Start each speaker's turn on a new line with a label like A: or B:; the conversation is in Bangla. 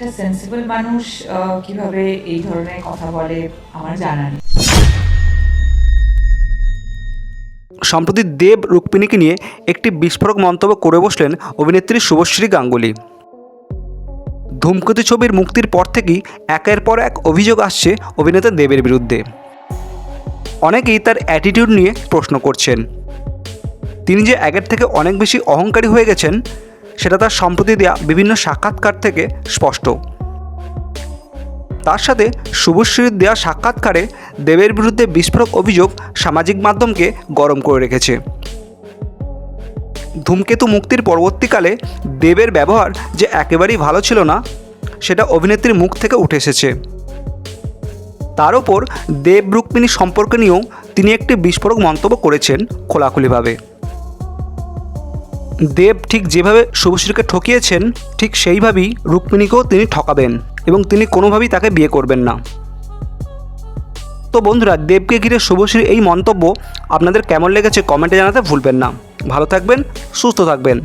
A: একটা সেন্সিবল মানুষ কীভাবে এই ধরনের কথা বলে, আমার জানা নেই।
B: সম্প্রতি দেব রুক্মিণীকে নিয়ে একটি বিস্ফোরক মন্তব্য করে বসলেন অভিনেত্রী শুভশ্রী গাঙ্গুলি। ধূমকেতু ছবির মুক্তির পর থেকেই একের পর এক অভিযোগ আসছে অভিনেতা দেবের বিরুদ্ধে। অনেকেই তার অ্যাটিটিউড নিয়ে প্রশ্ন করছেন। তিনি যে আগের থেকে অনেক বেশি অহংকারী হয়ে গেছেন সেটা তার সম্প্রতি দেওয়া বিভিন্ন সাক্ষাৎকার থেকে স্পষ্ট। তার সাথে শুভশ্রীর দেওয়া সাক্ষাৎকারে দেবের বিরুদ্ধে বিস্ফোরক অভিযোগ সামাজিক মাধ্যমকে গরম করে রেখেছে। ধূমকেতু মুক্তির পরবর্তীকালে দেবের ব্যবহার যে একেবারেই ভালো ছিল না, সেটা অভিনেত্রীর মুখ থেকে উঠে এসেছে। তার ওপর দেব রুক্মিণী সম্পর্ক নিয়েও তিনি একটি বিস্ফোরক মন্তব্য করেছেন খোলাখুলিভাবে। দেব ঠিক যেভাবে শুভশ্রীকে ঠকিয়েছেন, ঠিক সেইভাবেই রুক্মিণীকেও তিনি ঠকাবেন এবং তিনি কোনোভাবেই তাকে বিয়ে করবেন না। তো বন্ধুরা, দেবকে ঘিরে শুভশ্রীর এই মন্তব্য আপনাদের কেমন লেগেছে কমেন্টে জানাতে ভুলবেন না। ভালো থাকবেন, সুস্থ থাকবেন।